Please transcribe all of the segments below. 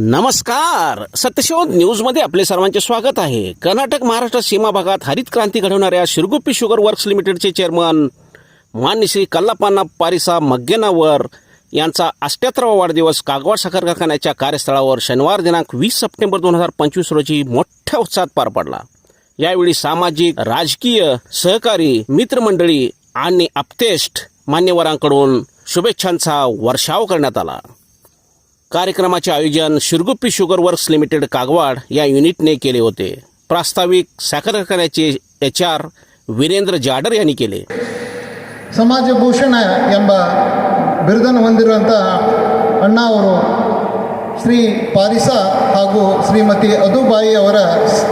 नमस्कार. सत्यशोध न्यूजमध्ये आपले सर्वांचे स्वागत आहे. कर्नाटक महाराष्ट्र सीमा भागात हरित क्रांती घडवणाऱ्या शिरगुप्पी शुगर वर्क्स लिमिटेडचे चेअरमन मान्य श्री कल्लापाना पारिसा मग्गेनावर यांचा अष्ट्याहत्तरावा वाढदिवस कागवाड साखर कारखान्याच्या कार्यस्थळावर शनिवार दिनांक वीस सप्टेंबर दोन हजार पंचवीस रोजी मोठ्या उत्साहात पार पडला. यावेळी सामाजिक राजकीय सहकारी मित्रमंडळी आणि अपतेष्ट मान्यवरांकडून शुभेच्छांचा वर्षाव करण्यात आला. कार्यक्रमाचे आयोजन Shirguppi sugar works limited Kagwad या युनिटने केले होते प्रास्ताविक साखर कारखान्याचे एच आर ವೀರೇಂದ್ರ ಜಾಡರ್ यांनी केले ಸಮಾಜ ಭೂಷಣ ಎಂಬ ಬಿರುದನ್ನು ಹೊಂದಿರುವಂಥ ಅಣ್ಣ ಅವರು ಶ್ರೀ ಪಾರಿಸ ಹಾಗೂ ಶ್ರೀಮತಿ ಅದುಬಾಯಿ ಅವರ ಸ್-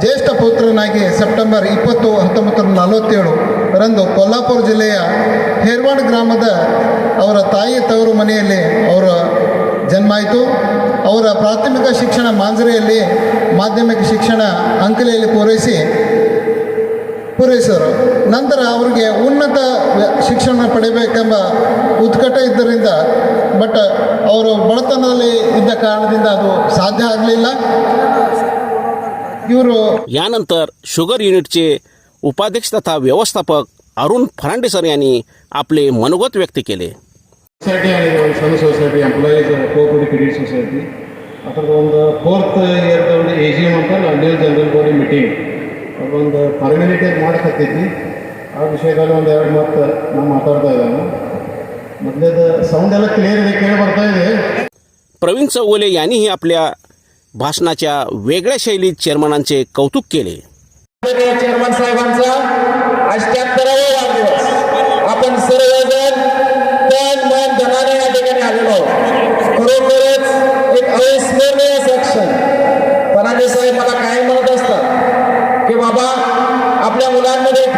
ಜ್ಯೇಷ್ಠ ಪುತ್ರನಾಗಿ ಸೆಪ್ಟೆಂಬರ್ ಇಪ್ಪತ್ತು ಹತ್ತೊಂಬತ್ತು ನೂರ ನಲವತ್ತೇಳು ರಂದು ಕೊಲ್ಲಾಪುರ ಜಿಲ್ಲೆಯ ಹೇರ್ವಾಡ್ ಗ್ರಾಮದ ಅವರ ತಾಯಿ ತವರು ಮನೆಯಲ್ಲಿ ಅವರ ಜನ್ಮ ಆಯಿತು ಅವರ ಪ್ರಾಥಮಿಕ ಶಿಕ್ಷಣ ಮಾಂಜರೆಯಲ್ಲಿ ಮಾಧ್ಯಮಿಕ ಶಿಕ್ಷಣ ಅಂಕಲೆಯಲ್ಲಿ ಪೂರೈಸಿ ಪೂರೈಸಿದರು ನಂತರ ಅವರಿಗೆ ಉನ್ನತ ವ್ಯ- ಶಿಕ್ಷಣ ಪಡೆಯಬೇಕೆಂಬ ಉತ್ಕಟ ಇದ್ದರಿಂದ ಬಟ್ ಅವರು ಬಡತನದಲ್ಲಿ ಇದ್ದ ಕಾರಣದಿಂದ ಅದು ಸಾಧ್ಯ ಆಗಲಿಲ್ಲ ಇವರು यानंतर शुगर युनिटचे उपाध्यक्ष तथा व्यवस्थापक अरुण फर्नांडे सर यांनी आपले मनोगत व्यक्त केले ಸೊಸೈಟಿ ಆಗಿದೆ ಒಂದು ಸಣ್ಣ society employees cooperative credit society ಅದ್ರದ್ದು ಒಂದು ಫೋರ್ತ್ ಇಯರ್ದ ಒಂದು ಎ ಜಿ ಎಮ್ ಅಂತ ನ್ಯೂ ಜನರಲ್ ಬಾಡಿ ಮೀಟಿಂಗ್ ಅದೊಂದು ಪರ್ಮಿನೆಂಟಾಗಿ ಮಾಡಕತ್ತೈತಿ ಆ ವಿಷಯದಲ್ಲಿ ಒಂದು ಎರಡು ಮಾತು ನಾವು ಮಾತಾಡ್ತಾ ಇದ್ದಾನೆ ಮೊದಲೇದು ಸೌಂಡ್ ಎಲ್ಲ ಕ್ಲಿಯರ್ ಇದೆ ಕೇಳಿ ಬರ್ತಾ ಇದೆ प्रवीण चौगुले यांनीही आपल्या भाषणाच्या वेगळ्या शैलीत चेअरमनांचे कौतुक केले माननीय चेअरमन साहेबांचा अष्ट्याहत्तरावा वाढदिवस आपण सर्वजण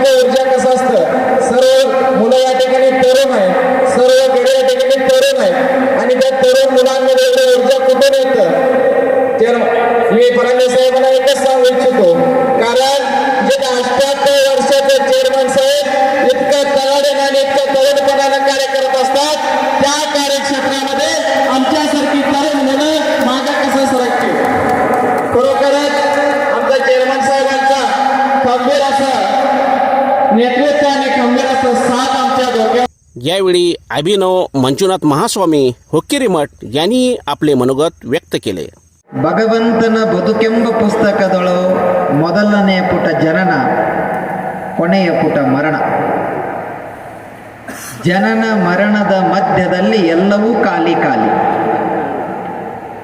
मुलांमध्ये ऊर्जा कसं असतं? सर्व मुलं या ठिकाणी तरुण आहेत. सर्व गडे या ठिकाणी तरुण आहेत. आणि त्या तरुण मुलांमध्ये ऊर्जा कुठून येतं तर मी फडणवीस साहेबांना यावेळी अभिनव मंजुनाथ महास्वामी होक्केरी मठ यांनी आपले मनोगत व्यक्त केले ಭಗವಂತನ ಬದುಕೆಂಬ ಪುಸ್ತಕದೊಳು ಮೊದಲನೆಯ ಪುಟ ಜನನ ಕೊನೆಯ ಪುಟ ಮರಣ ಜನನ ಮರಣದ ಮಧ್ಯದಲ್ಲಿ ಎಲ್ಲವೂ ಖಾಲಿ ಖಾಲಿ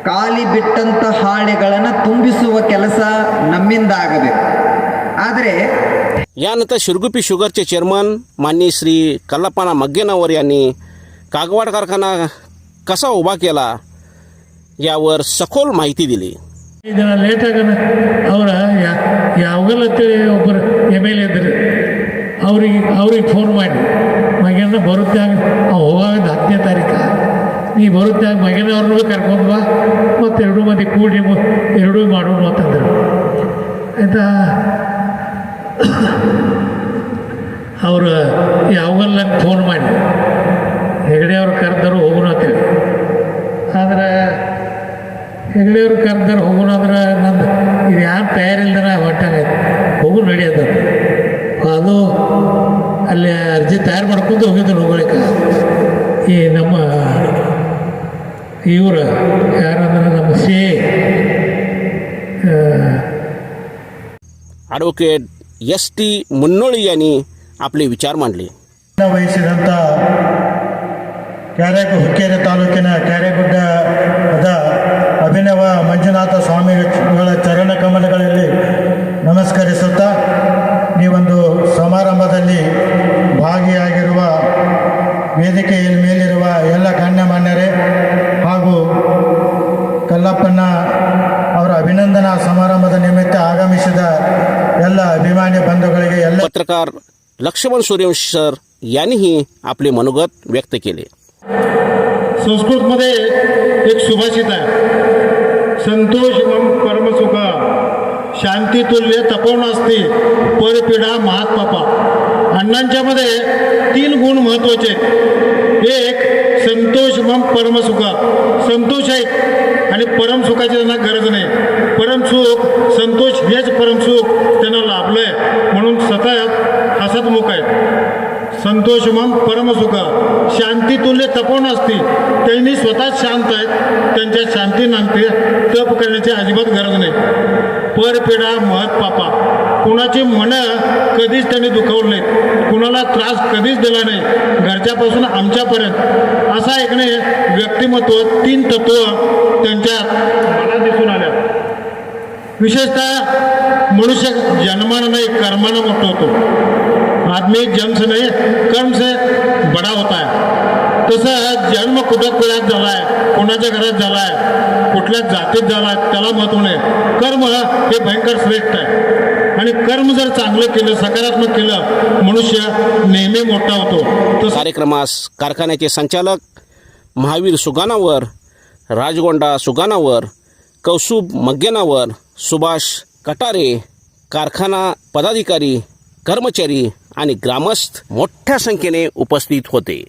ಖಾಲಿ ಬಿಟ್ಟಂಥ ಹಾಳೆಗಳನ್ನು ತುಂಬಿಸುವ ಕೆಲಸ ನಮ್ಮಿಂದ ಆಗಬೇಕು ಆದರೆ यानंतर शिरगुपी शुगरचे चेअरमन माननीय श्री कल्लापाना मग्गेनावर यांनी कागवाड कारखाना कसा उभा केला यावर सखोल माहिती दिली ಇದನ್ನ ಲೇಟಾಗನ ಅವರ ಯಾವಾಗಲ್ಲ ಅಂತೇಳಿ ಒಬ್ಬರು ಎಮ್ ಎಲ್ ಎ ಇದ್ದರು ಅವ್ರಿಗೆ ಅವ್ರಿಗೆ ಫೋನ್ ಮಾಡಿ ಮಗನ ಬರುತ್ತೆ ಆಗ ಅವ್ ಹೋಗಾಗ ಹತ್ತನೇ ತಾರೀಕು ನೀ ಬರುತ್ತೆ ಆಗ ಮಗನವ್ರನ್ನೂ ಕರ್ಕೊಂಡು ಬಾ ಮತ್ತು ಎರಡು ಮಂದಿ ಕೂಡಿ ಮು- ಎರಡೂ ಮಾಡೋಣ ಅಂತಂದರು ಆಯಿತಾ ಅವರು, ಯಾವಾಗಲ್ಲ ಫೋನ್ ಮಾಡಿ. ಅವರು ಕರೆದರು ಹೋಗೋಣ ಅಂತೇಳಿ. ಆದರೆ, ಹೆಗಡೆಯವ್ರು ಕರೆದರು ಹೋಗೋಣ ಅಂದ್ರೆ ನಂದು ಇದು ಯಾರು ತಯಾರಿಲ್ದನ ಹೊಟ್ಟೆ ಹೋಗು ನಡೆಯೋದು ಅದು ಅಲ್ಲಿ ಅರ್ಜಿ ತಯಾರು ಮಾಡ್ಕೊಂಡು ಹೋಗಿದ್ರು ಹೋಗೋಕ್ಕೆ ಈ ನಮ್ಮ ಇವರು ಯಾರಂದ್ರೆ ನಮ್ಮ C advocate एस टी मुन्नोळी यांनी आपले विचार मांडले ವಹಿಸಿದಂಥ ಕ್ಯಾರೆಗು ಹುಕ್ಕೇರಿ ತಾಲೂಕಿನ ಕ್ಯಾರೆಗುಡ್ಡದ ಅಭಿನವ ಮಂಜುನಾಥ ಸ್ವಾಮಿಗಳ ಚರಣ ಕಮಲಗಳಲ್ಲಿ ನಮಸ್ಕರಿಸುತ್ತಾ ಈ ಒಂದು ಸಮಾರಂಭದಲ್ಲಿ ಭಾಗಿಯಾಗಿರುವ ವೇದಿಕೆಯ ಮೇಲಿರುವ ಎಲ್ಲ ಗಣ್ಯಮಾನ್ಯರೇ ಹಾಗೂ ಕಲ್ಲಪ್ಪನ ಅವರ ಅಭಿನಂದನಾ ಸಮಾರಂಭದ ನಿಮಿತ್ತ ಆಗಮಿಸಿದ ಎಲ್ಲ ಅಭಿಮಾನಿ ಬಂಧುಗಳಿಗೆ ಎಲ್ಲ पत्रकार लक्ष्मण सूर्यवंशी सर यांनीही आपले मनोगत व्यक्त केले संस्कृतमध्ये एक सुभाषित आहे संतोष मम परमसुख शांती तुल्य तपोन असते परपीडा महात्पापा अण्णांच्यामध्ये तीन गुण महत्त्वाचे एक संतोष मम परमसुखा. संतोष आहे आणि परमसुखाची त्यांना गरज नाही. परमसुख संतोष हेच परमसुख त्यांना लाभलं आहे म्हणून सतत हसतमुख आहेत संतोषमम परमसुख. शांती तुल्य तपोन असती. त्यांनी स्वतःच शांत आहेत. त्यांच्या शांती नांगते तप करण्याची अजिबात गरज नाही. परपिडा महत पापा. कुणाची मनं कधीच त्यांनी दुखवलं नाहीत. कुणाला त्रास कधीच दिला नाही. घरच्यापासून आमच्यापर्यंत. असा एक व्यक्तिमत्व तीन तत्व त्यांच्या मला दिसून आल्या. विशेषतः मनुष्य जन्मानं नाही कर्मानं मोठं होतो. आदमी जन्म से कर्म से बडा होता है तसं जन्म कुठं कुणात झाला आहे कोणाच्या घरात झाला आहे कुठल्या जातीत झाला आहे त्याला महत्त्व नाही. कर्म हे भयंकर श्रेष्ठ आहे. आणि कर्म जर चांगलं केलं सकारात्मक केलं मनुष्य नेहमी मोठा होतो. कार्यक्रमास कारखान्याचे संचालक महावीर सुगानावर राजगोंडा सुगानावर कौसुब मग्गेनावर सुभाष कटारे कारखाना पदाधिकारी कर्मचारी आणि ग्रामस्थ मोठ्या संख्येने उपस्थित होते.